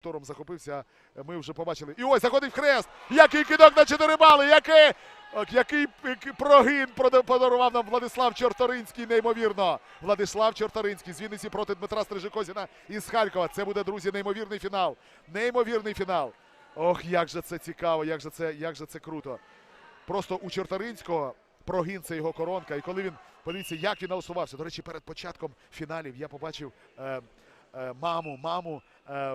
Тором захопився, ми вже побачили. І ось заходить в хрест. Який кидок на 4 бали, який, який, прогин подарував нам Владислав Чорторинський, неймовірно. Владислав Чорторинський з Вінниці проти Дмитра Стрижикозіна із Харкова. Це буде, друзі, неймовірний фінал. Неймовірний фінал. Ох, як же це цікаво, як же це, як же це круто. Просто у Чорторинського прогін це його коронка. І коли він подивіться, як він налаштувався. До речі, перед початком фіналів я побачив е, е, маму, маму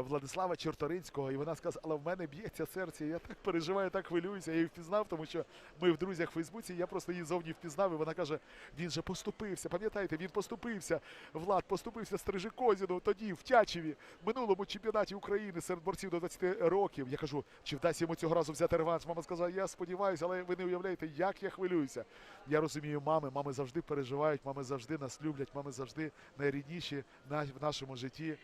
Владислава Чорторинського, і вона сказала: в мене б'ється серце. Я так переживаю, так хвилююся. Я її впізнав, тому що ми в друзях в Фейсбуці. Я просто її зовні впізнав. І вона каже: він же поступився. Пам'ятаєте, він поступився. Влад поступився Стрижикозіну тоді, в Тячеві, минулому чемпіонаті України серед борців до 20 років. Я кажу, чи вдасться йому цього разу взяти реванш? Мама сказала, я сподіваюся, але ви не уявляєте, як я хвилююся. Я розумію, мами, мами завжди переживають, мами завжди нас люблять, мами завжди найрідніші на- в нашому житті.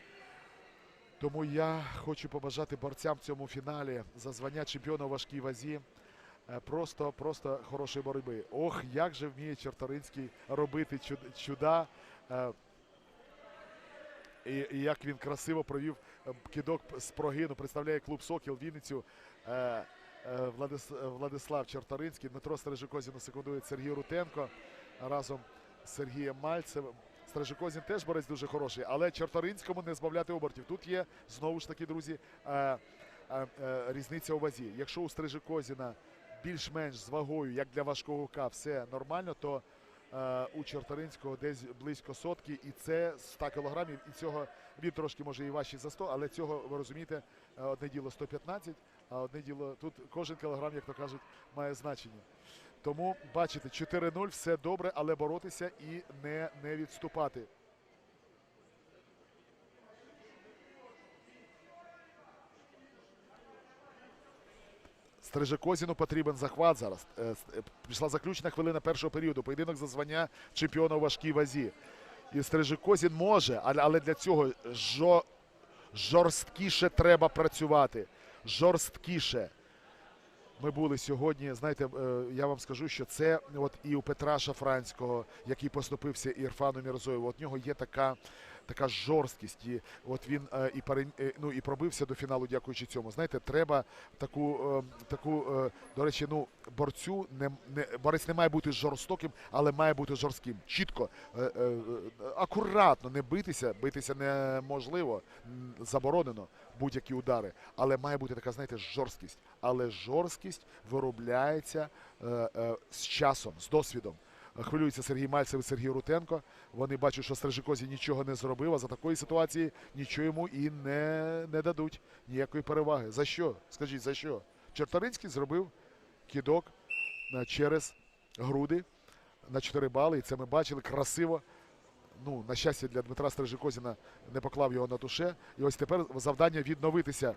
Тому я хочу побажати борцям в цьому фіналі за звання чемпіона у важкій вазі. е, Просто, просто хорошої боротьби. Ох, як же вміє Чорторинський робити чуда. е, І, і як він красиво провів е, кидок з прогину. Представляє клуб Сокіл Вінницю. Владис, Владислав Чорторинський, Дмитро Стережикозін секундує Сергій Рутенко разом з Сергієм Мальцевим. Стрижикозін теж борець дуже хороший, але Чорторинському не збавляти обертів. Тут є знову ж таки, друзі, е, е, е, різниця у вазі. Якщо у Стрижикозіна більш-менш з вагою, як для важкого ка, все нормально, то е, у Чорторинського десь близько сотки, і це 100 кілограмів. І цього він трошки може і важчий за 100, але цього ви розумієте, е, одне діло 115, а одне діло тут кожен кілограм, як то кажуть, має значення. Тому бачите, 4-0, все добре, але боротися і не, не відступати. Стрижекозіну потрібен захват зараз. Е, е, Пішла заключна хвилина першого періоду. Поєдинок за звання чемпіона у важкій вазі. І Стрижекозін може, але для цього жорсткіше треба працювати. Жорсткіше. Ми були сьогодні. Знаєте, е, я вам скажу, що це от і у Петра Шафранського, який поступився Ірфану Мірзоєву. От нього є така, така жорсткість. І от він е, і е, ну, і пробився до фіналу, дякуючи цьому. Знаєте, треба таку, е, таку до речі, ну борцю не, не борець не має бути жорстоким, але має бути жорстким. Чітко, акуратно, не битися, битися неможливо, заборонено будь-які удари. Але має бути така, знаєте, жорсткість. Але жорсткість виробляється з часом, з досвідом. Хвилюється Сергій Мальцев і Сергій Рутенко. Вони бачать, що Стрижикозі нічого не зробив, а за такої ситуації нічого йому і не, не дадуть ніякої переваги. За що? Скажіть, за що? Чорторинський зробив кідок через груди на 4 бали, і це ми бачили красиво. Ну, на щастя, для Дмитра Стрижикозіна не поклав його на туше. І ось тепер завдання відновитися.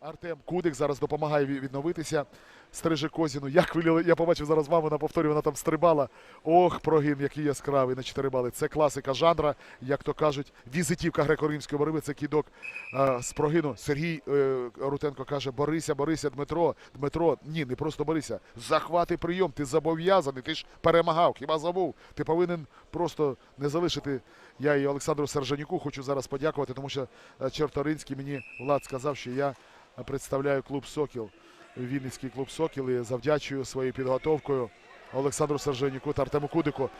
Артем Кудик зараз допомагає ві- відновитися. Стрижикозіну. Як виліли, я побачив зараз маму на повторі, вона там стрибала. Ох, прогін, який яскравий на 4 бали. Це класика жанра, як то кажуть, візитівка греко-римської боротьби. Це кідок е, з прогину. Сергій е, Рутенко каже: Борися, борися, Дмитро. Дмитро, ні, не просто борися. Захвати прийом. Ти зобов'язаний, ти ж перемагав. Хіба забув? Ти повинен просто не залишити. Я і Олександру Сержанюку хочу зараз подякувати, тому що е, Чорторинський мені Влад сказав, що я представляю клуб Сокіл. Вінницький клуб Сокіл і завдячую своєю підготовкою Олександру Сержанюку та Артему Кудику.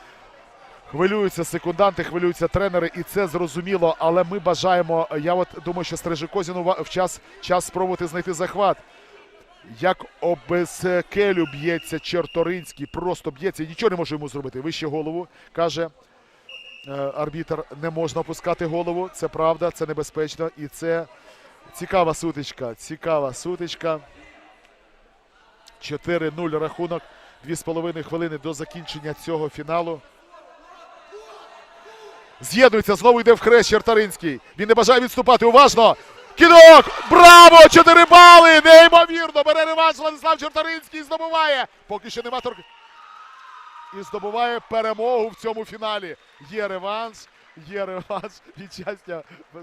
Хвилюються секунданти, хвилюються тренери, і це зрозуміло. Але ми бажаємо. Я от думаю, що Стрижикозіну в час, час спробувати знайти захват. Як обезкелю б'ється Черторинський, просто б'ється, нічого не може йому зробити. Вище голову каже е, арбітр, не можна опускати голову. Це правда, це небезпечно. І це цікава сутичка. Цікава сутичка. 4-0 рахунок. 2,5 хвилини до закінчення цього фіналу. З'єднується, знову йде в хрест Чертаринський. Він не бажає відступати. Уважно! Кідок! Браво! 4 бали! Неймовірно! Бере реванш Владислав Чертаринський здобуває. Поки що нема торг. І здобуває перемогу в цьому фіналі. Є реванш. Є реванш. Від щастя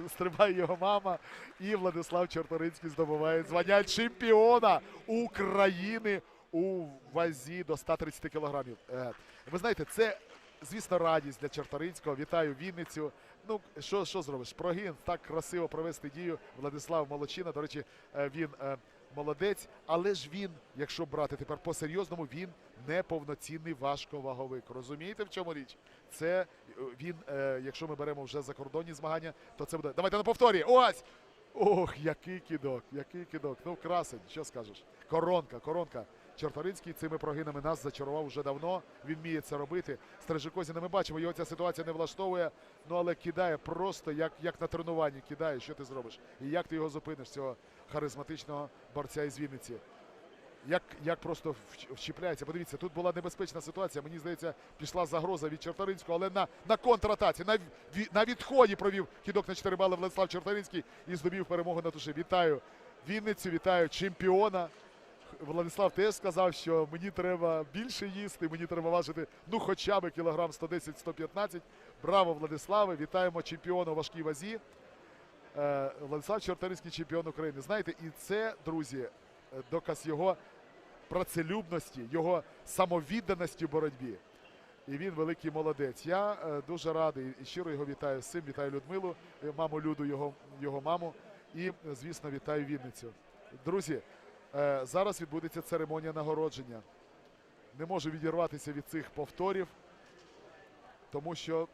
стрибає його мама. І Владислав Чорторинський здобуває звання чемпіона України у вазі до 130 кілограмів. Е, Ви знаєте, це, звісно, радість для Чорторинського. Вітаю Вінницю. Ну, що, що зробиш? Прогін так красиво провести дію. Владислав Молочина. До речі, е, він е, молодець, але ж він, якщо брати тепер по-серйозному, він не повноцінний важковаговик. Розумієте, в чому річ? Це е, він, е, якщо ми беремо вже закордонні змагання, то це буде. Давайте на повторі. Ось! Ох, який кидок, який кидок. Ну, красень, що скажеш? Коронка, коронка. Чорторинський цими прогинами нас зачарував вже давно. Він вміє це робити. Стрижикозіна ми бачимо, його ця ситуація не влаштовує. Ну але кидає просто як, як на тренуванні. Кидає, що ти зробиш? І як ти його зупиниш, цього харизматичного борця із Вінниці? Як, як просто вч- вчіпляється. Подивіться, тут була небезпечна ситуація. Мені здається, пішла загроза від Чорторинського, але на, на контратаці, на, на відході провів кидок на 4 бали Владислав Чорторинський і здобів перемогу на туші. Вітаю Вінницю, вітаю чемпіона. Владислав теж сказав, що мені треба більше їсти, мені треба важити ну хоча б кілограм 110-115. Браво, Владиславе! Вітаємо чемпіона у важкій вазі. Е, Владислав Чорторинський чемпіон України. Знаєте, і це, друзі, е, доказ його працелюбності, його самовідданості в боротьбі. І він великий молодець. Я е, дуже радий і щиро його вітаю з цим. Вітаю Людмилу, маму Люду, його, його маму. І, звісно, вітаю Вінницю. Друзі, зараз відбудеться церемонія нагородження. Не можу відірватися від цих повторів, тому що